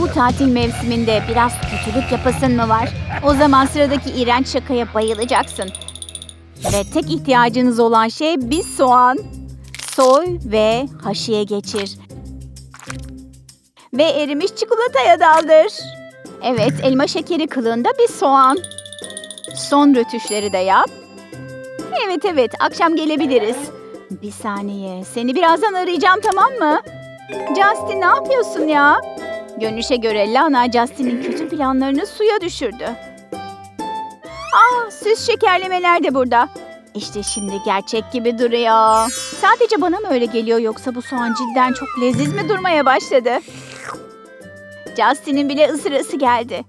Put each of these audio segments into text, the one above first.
Bu tatil mevsiminde biraz kötülük yapasın mı var? O zaman sıradaki iğrenç şakaya bayılacaksın. Ve tek ihtiyacınız olan şey bir soğan. Soy ve haşiye geçir. Ve erimiş çikolataya daldır. Evet, elma şekeri kılığında bir soğan. Son rötuşları da yap. Evet evet, akşam gelebiliriz. Bir saniye, seni birazdan arayacağım tamam mı? Justin ne yapıyorsun ya? Görünüşe göre Lana Justin'in kötü planlarını suya düşürdü. Ah, süs şekerlemeler de burada. İşte şimdi gerçek gibi duruyor. Sadece bana mı öyle geliyor yoksa bu soğan cidden çok leziz mi durmaya başladı? Justin'in bile ısırası geldi.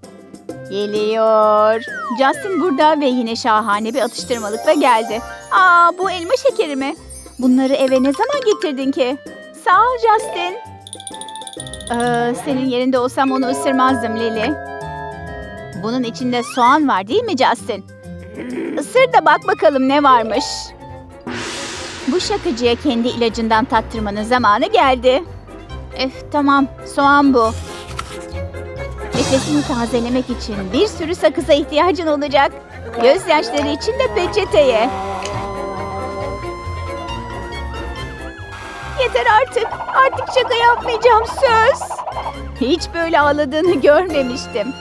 Geliyor. Justin burada ve yine şahane bir atıştırmalıkla geldi. Aa bu elma şekeri mi? Bunları eve ne zaman getirdin ki? Sağ ol Justin. Ee, senin yerinde olsam onu ısırmazdım Lily. Bunun içinde soğan var değil mi Justin? Isır da bak bakalım ne varmış. Bu şakacıya kendi ilacından tattırmanın zamanı geldi. Öf tamam soğan bu. Nefesini tazelemek için bir sürü sakıza ihtiyacın olacak. Gözyaşları için de peçeteye. Yeter artık. Artık şaka yapmayacağım söz. Hiç böyle ağladığını görmemiştim.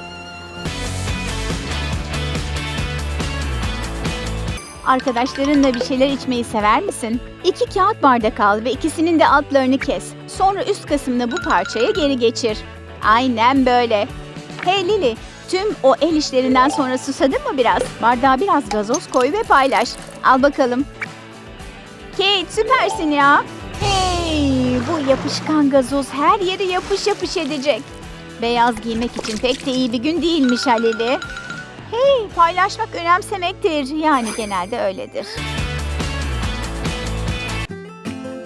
Arkadaşlarınla bir şeyler içmeyi sever misin? İki kağıt bardak al ve ikisinin de altlarını kes. Sonra üst kısmını bu parçaya geri geçir. Aynen böyle. Hey Lily, tüm o el işlerinden sonra susadın mı biraz? Bardağa biraz gazoz koy ve paylaş. Al bakalım. Kate süpersin ya. Bu yapışkan gazoz her yeri yapış yapış edecek. Beyaz giymek için pek de iyi bir gün değilmiş Halili. Hey, paylaşmak önemsemektir. Yani genelde öyledir.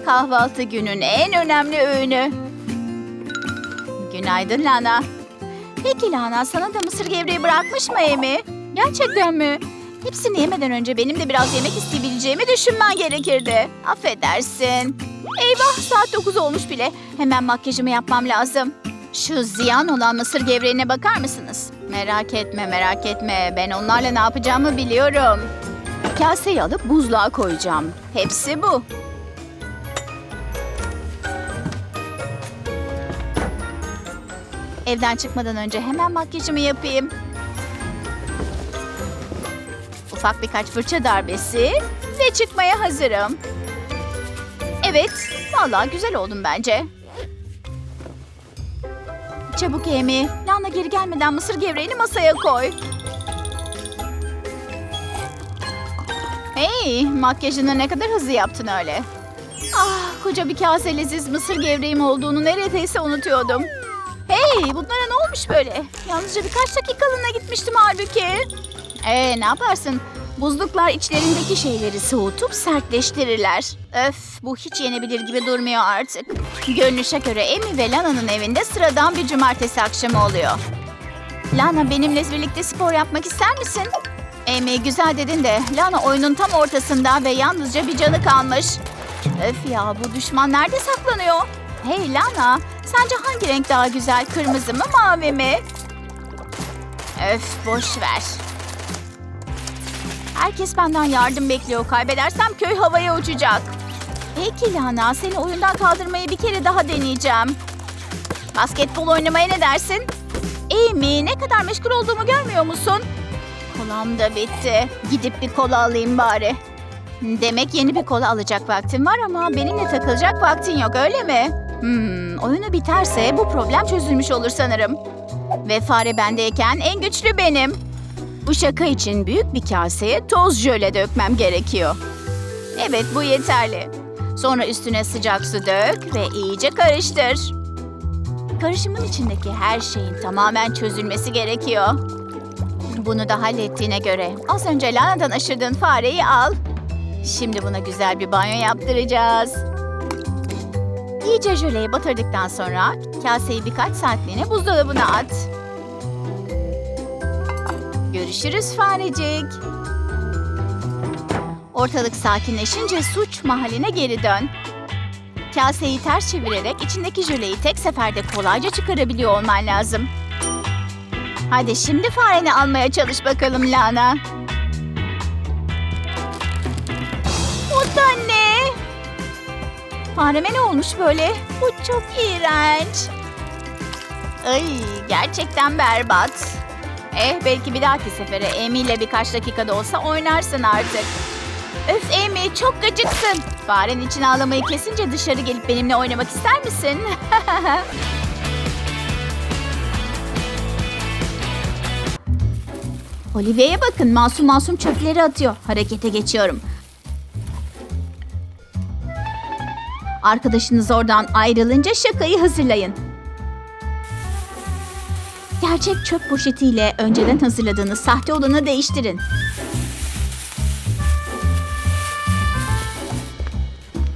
Kahvaltı günün en önemli öğünü. Günaydın Lana. Peki Lana, sana da mısır gevreği bırakmış mı Amy? Gerçekten mi? Hepsini yemeden önce benim de biraz yemek isteyebileceğimi düşünmen gerekirdi. Affedersin. Eyvah saat 9 olmuş bile. Hemen makyajımı yapmam lazım. Şu ziyan olan mısır gevreğine bakar mısınız? Merak etme merak etme. Ben onlarla ne yapacağımı biliyorum. Kaseyi alıp buzluğa koyacağım. Hepsi bu. Evden çıkmadan önce hemen makyajımı yapayım. Ufak birkaç fırça darbesi ve çıkmaya hazırım. Evet, vallahi güzel oldum bence. Çabuk Amy, Lana geri gelmeden mısır gevreğini masaya koy. Hey, makyajını ne kadar hızlı yaptın öyle. Ah, koca bir kase leziz mısır gevreğim olduğunu neredeyse unutuyordum. Hey, bunlara ne olmuş böyle? Yalnızca birkaç dakikalığına gitmiştim halbuki. Ee, ne yaparsın? Buzluklar içlerindeki şeyleri soğutup sertleştirirler. Öf, bu hiç yenebilir gibi durmuyor artık. Görünüşe göre Amy ve Lana'nın evinde sıradan bir cumartesi akşamı oluyor. Lana benimle birlikte spor yapmak ister misin? Amy güzel dedin de Lana oyunun tam ortasında ve yalnızca bir canı kalmış. Öf ya bu düşman nerede saklanıyor? Hey Lana, sence hangi renk daha güzel? Kırmızı mı mavi mi? Öf boş ver. Herkes benden yardım bekliyor. Kaybedersem köy havaya uçacak. Peki Lana, seni oyundan kaldırmayı bir kere daha deneyeceğim. Basketbol oynamaya ne dersin? Amy, ne kadar meşgul olduğumu görmüyor musun? Kolam da bitti. Gidip bir kola alayım bari. Demek yeni bir kola alacak vaktin var ama benimle takılacak vaktin yok öyle mi? Hmm, oyunu biterse bu problem çözülmüş olur sanırım. Ve fare bendeyken en güçlü benim. Bu şaka için büyük bir kaseye toz jöle dökmem gerekiyor. Evet bu yeterli. Sonra üstüne sıcak su dök ve iyice karıştır. Karışımın içindeki her şeyin tamamen çözülmesi gerekiyor. Bunu da hallettiğine göre az önce Lana'dan aşırdığın fareyi al. Şimdi buna güzel bir banyo yaptıracağız. İyice jöleyi batırdıktan sonra kaseyi birkaç saatliğine buzdolabına at. Görüşürüz farecik. Ortalık sakinleşince suç mahalline geri dön. kaseyi ters çevirerek içindeki jöleyi tek seferde kolayca çıkarabiliyor olman lazım. Hadi şimdi fareni almaya çalış bakalım Lana. O da ne? Fareme ne olmuş böyle? Bu çok iğrenç. Ay, gerçekten berbat. Eh belki bir dahaki sefere Amy ile birkaç dakikada olsa oynarsın artık. Öf Amy çok gıcıksın. Faren için ağlamayı kesince dışarı gelip benimle oynamak ister misin? Olivia'ya bakın masum masum çöpleri atıyor. Harekete geçiyorum. Arkadaşınız oradan ayrılınca şakayı hazırlayın. Gerçek çöp poşetiyle önceden hazırladığınız sahte olanı değiştirin.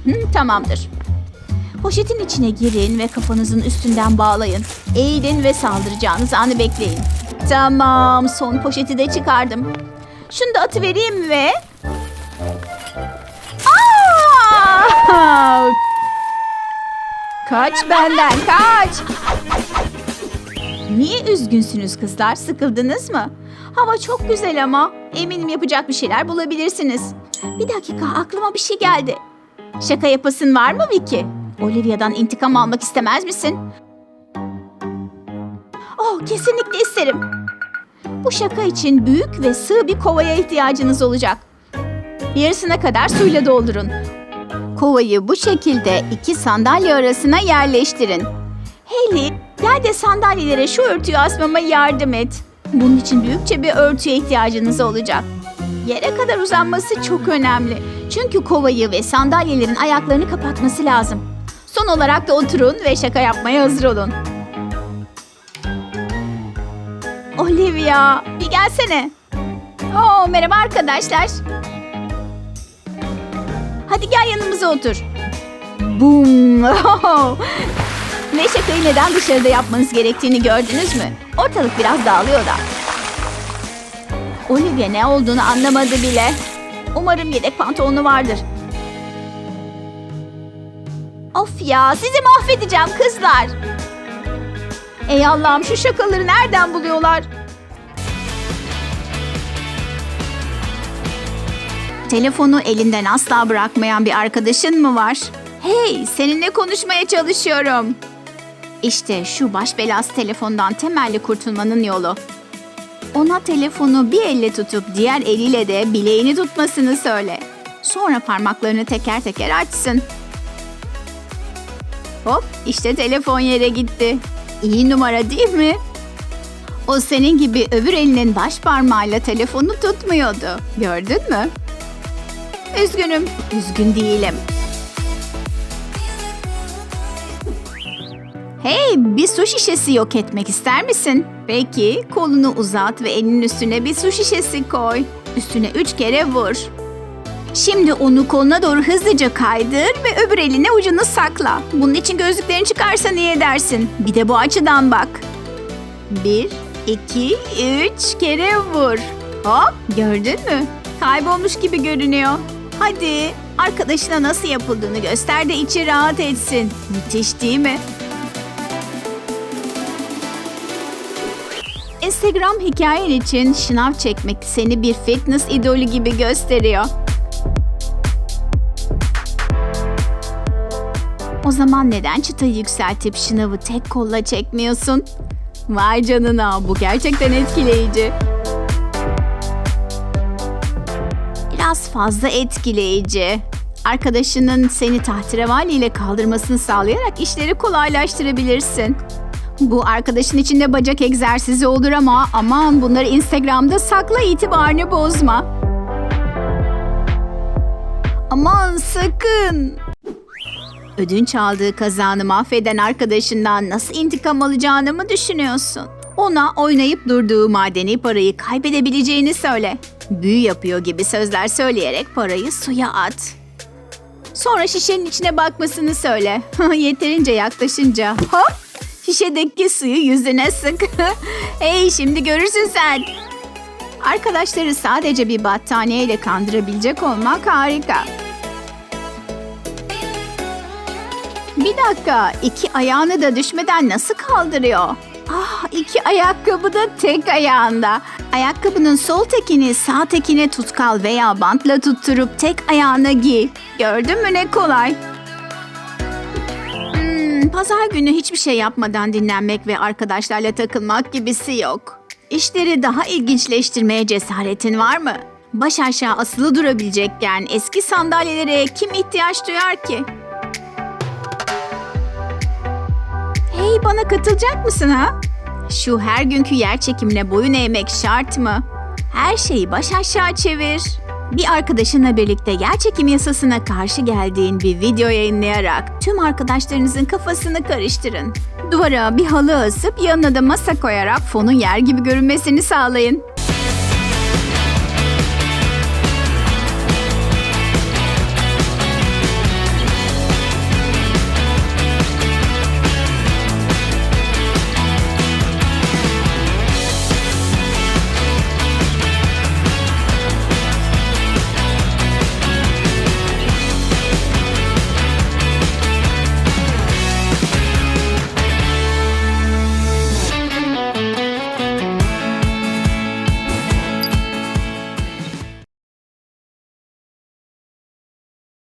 Hı, tamamdır. Poşetin içine girin ve kafanızın üstünden bağlayın. Eğilin ve saldıracağınız anı bekleyin. Tamam, son poşeti de çıkardım. Şunu da atıvereyim ve... Aa! Kaç benden, kaç! Niye üzgünsünüz kızlar? Sıkıldınız mı? Hava çok güzel ama. Eminim yapacak bir şeyler bulabilirsiniz. Bir dakika aklıma bir şey geldi. Şaka yapasın var mı Vicky? Olivia'dan intikam almak istemez misin? Oh kesinlikle isterim. Bu şaka için büyük ve sığ bir kovaya ihtiyacınız olacak. Yarısına kadar suyla doldurun. Kovayı bu şekilde iki sandalye arasına yerleştirin. Haley, gel de sandalyelere şu örtüyü asmama yardım et. Bunun için büyükçe bir örtüye ihtiyacınız olacak. Yere kadar uzanması çok önemli. Çünkü kovayı ve sandalyelerin ayaklarını kapatması lazım. Son olarak da oturun ve şaka yapmaya hazır olun. Olivia, bir gelsene. Oo, merhaba arkadaşlar. Hadi gel yanımıza otur. Boom. Ve şakayı neden dışarıda yapmanız gerektiğini gördünüz mü? Ortalık biraz dağılıyor da. Olivia ne olduğunu anlamadı bile. Umarım yedek pantolonu vardır. Of ya sizi mahvedeceğim kızlar. Ey Allah'ım şu şakaları nereden buluyorlar? Telefonu elinden asla bırakmayan bir arkadaşın mı var? Hey, seninle konuşmaya çalışıyorum. İşte şu baş belası telefondan temelli kurtulmanın yolu. Ona telefonu bir elle tutup diğer eliyle de bileğini tutmasını söyle. Sonra parmaklarını teker teker açsın. Hop, işte telefon yere gitti. İyi numara değil mi? O senin gibi öbür elinin baş parmağıyla telefonu tutmuyordu. Gördün mü? Üzgünüm, üzgün değilim. Hey, bir su şişesi yok etmek ister misin? Peki, kolunu uzat ve elinin üstüne bir su şişesi koy. Üstüne üç kere vur. Şimdi onu koluna doğru hızlıca kaydır ve öbür eline ucunu sakla. Bunun için gözlüklerini çıkarsan iyi edersin. Bir de bu açıdan bak. Bir, iki, üç kere vur. Hop, gördün mü? Kaybolmuş gibi görünüyor. Hadi, arkadaşına nasıl yapıldığını göster de içi rahat etsin. Müthiş değil mi? Instagram hikayen için şınav çekmek seni bir fitness idolü gibi gösteriyor. O zaman neden çıtayı yükseltip şınavı tek kolla çekmiyorsun? Vay canına bu gerçekten etkileyici. Biraz fazla etkileyici. Arkadaşının seni tahterevali ile kaldırmasını sağlayarak işleri kolaylaştırabilirsin. Bu arkadaşın içinde bacak egzersizi olur ama aman bunları Instagram'da sakla itibarını bozma. Aman sakın. Ödünç aldığı kazanı mahveden arkadaşından nasıl intikam alacağını mı düşünüyorsun? Ona oynayıp durduğu madeni parayı kaybedebileceğini söyle. Büyü yapıyor gibi sözler söyleyerek parayı suya at. Sonra şişenin içine bakmasını söyle. Yeterince yaklaşınca hop şişedeki suyu yüzüne sık. hey şimdi görürsün sen. Arkadaşları sadece bir battaniyeyle kandırabilecek olmak harika. Bir dakika, iki ayağını da düşmeden nasıl kaldırıyor? Ah, iki ayakkabı da tek ayağında. Ayakkabının sol tekini sağ tekine tutkal veya bantla tutturup tek ayağına giy. Gördün mü ne kolay? Pazar günü hiçbir şey yapmadan dinlenmek ve arkadaşlarla takılmak gibisi yok. İşleri daha ilginçleştirmeye cesaretin var mı? Baş aşağı asılı durabilecekken eski sandalyelere kim ihtiyaç duyar ki? Hey bana katılacak mısın ha? Şu her günkü yer çekimine boyun eğmek şart mı? Her şeyi baş aşağı çevir. Bir arkadaşınla birlikte yer çekim yasasına karşı geldiğin bir video yayınlayarak tüm arkadaşlarınızın kafasını karıştırın. Duvara bir halı asıp yanına da masa koyarak fonun yer gibi görünmesini sağlayın.